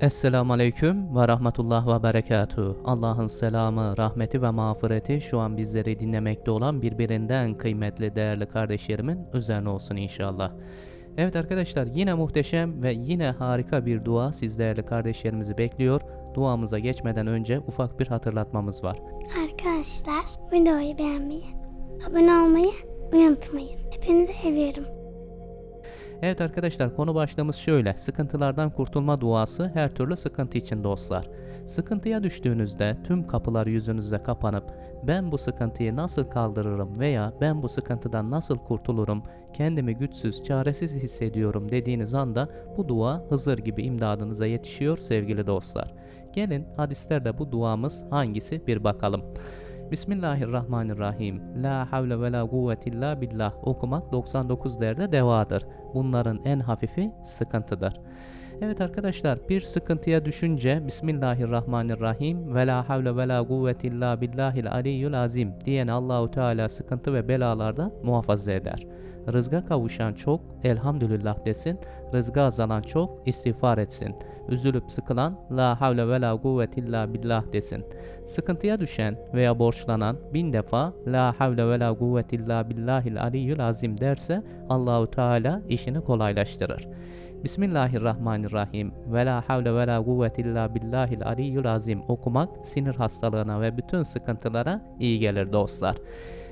Esselamu Aleyküm ve Rahmetullah ve Berekatuhu. Allah'ın selamı, rahmeti ve mağfireti şu an bizleri dinlemekte olan birbirinden kıymetli değerli kardeşlerimin üzerine olsun inşallah. Evet arkadaşlar yine muhteşem ve yine harika bir dua siz değerli kardeşlerimizi bekliyor. Duamıza geçmeden önce ufak bir hatırlatmamız var. Arkadaşlar videoyu beğenmeyi, abone olmayı unutmayın. Hepinizi seviyorum. Evet arkadaşlar konu başlığımız şöyle. Sıkıntılardan kurtulma duası her türlü sıkıntı için dostlar. Sıkıntıya düştüğünüzde tüm kapılar yüzünüzde kapanıp ben bu sıkıntıyı nasıl kaldırırım veya ben bu sıkıntıdan nasıl kurtulurum, kendimi güçsüz, çaresiz hissediyorum dediğiniz anda bu dua Hızır gibi imdadınıza yetişiyor sevgili dostlar. Gelin hadislerde bu duamız hangisi bir bakalım. Bismillahirrahmanirrahim. La havle ve la kuvvete illa billah okumak 99 derde devadır. Bunların en hafifi sıkıntıdır. Evet arkadaşlar bir sıkıntıya düşünce Bismillahirrahmanirrahim ve la havle ve la kuvvete illa billahil aliyyul azim diyen Allahu Teala sıkıntı ve belalardan muhafaza eder. Rızga kavuşan çok elhamdülillah desin, rızga azalan çok istiğfar etsin. Üzülüp sıkılan la havle ve la kuvvete illa billah desin. Sıkıntıya düşen veya borçlanan bin defa la havle ve la kuvvete illa billahil aliyyul azim derse Allahu Teala işini kolaylaştırır. Bismillahirrahmanirrahim. Ve la havle ve la kuvvete illa billahil aliyyul azim okumak sinir hastalığına ve bütün sıkıntılara iyi gelir dostlar.